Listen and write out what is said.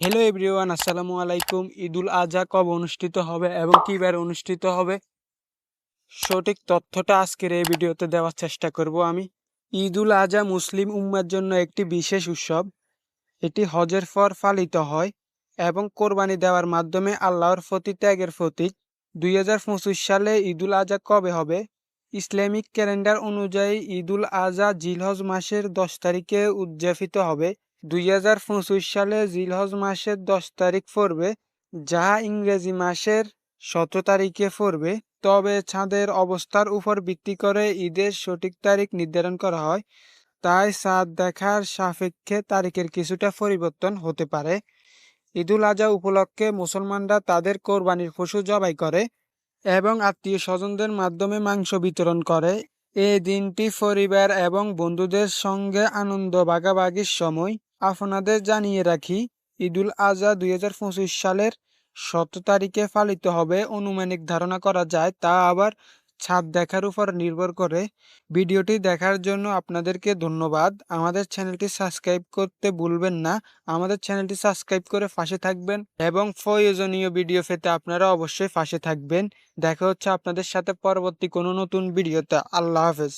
Hello everyone আসসালামু আলাইকুম ঈদুল আজহা কবে অনুষ্ঠিত হবে এবং কীভাবে অনুষ্ঠিত হবে? সঠিক তথ্যটা আজকের এই ভিডিওতে দেওয়ার চেষ্টা করব আমি। ঈদুল আজহা মুসলিম উম্মার জন্য একটি বিশেষ উৎসব। এটি হজের পর পালিত হয় এবং কোরবানি দেওয়ার মাধ্যমে আল্লাহর প্রতি ত্যাগের প্রতীক। দুই হাজার পঁচিশ সালে ঈদুল আজহা কবে হবে? ইসলামিক ক্যালেন্ডার অনুযায়ী ঈদুল আজহা জিলহজ মাসের দশ তারিখে উদযাপিত হবে। দুই হাজার পঁচিশ সালে জিলহজ মাসের দশ তারিখ পড়বে যা ইংরেজি মাসের সতেরো তারিখে পড়বে। তবে চাঁদের অবস্থার উপর ভিত্তি করে ঈদের সঠিক তারিখ নির্ধারণ করা হয়, তাই চাঁদ দেখার সাপেক্ষে তারিখের কিছুটা পরিবর্তন হতে পারে। ঈদুল আজহা উপলক্ষে মুসলমানরা তাদের কোরবানির পশু জবাই করে এবং আত্মীয় স্বজনদের মাধ্যমে মাংস বিতরণ করে। এই দিনটি পরিবার এবং বন্ধুদের সঙ্গে আনন্দ ভাগাভাগির সময় আপনাদের জানিয়ে রাখি, ঈদুল আজহা দুই সালের সতেরো তারিখে পালিত হবে অনুমানিক ধারণা করা যায়, তা আবার ছাদ দেখার উপর নির্ভর করে। ভিডিওটি দেখার জন্য আপনাদেরকে ধন্যবাদ। আমাদের চ্যানেলটি সাবস্ক্রাইব করতে ভুলবেন না। আমাদের চ্যানেলটি সাবস্ক্রাইব করে পাশে থাকবেন এবং প্রয়োজনীয় ভিডিও পেতে আপনারা অবশ্যই পাশে থাকবেন। দেখা হচ্ছে আপনাদের সাথে পরবর্তী কোনো নতুন ভিডিওতে। আল্লাহ হাফেজ।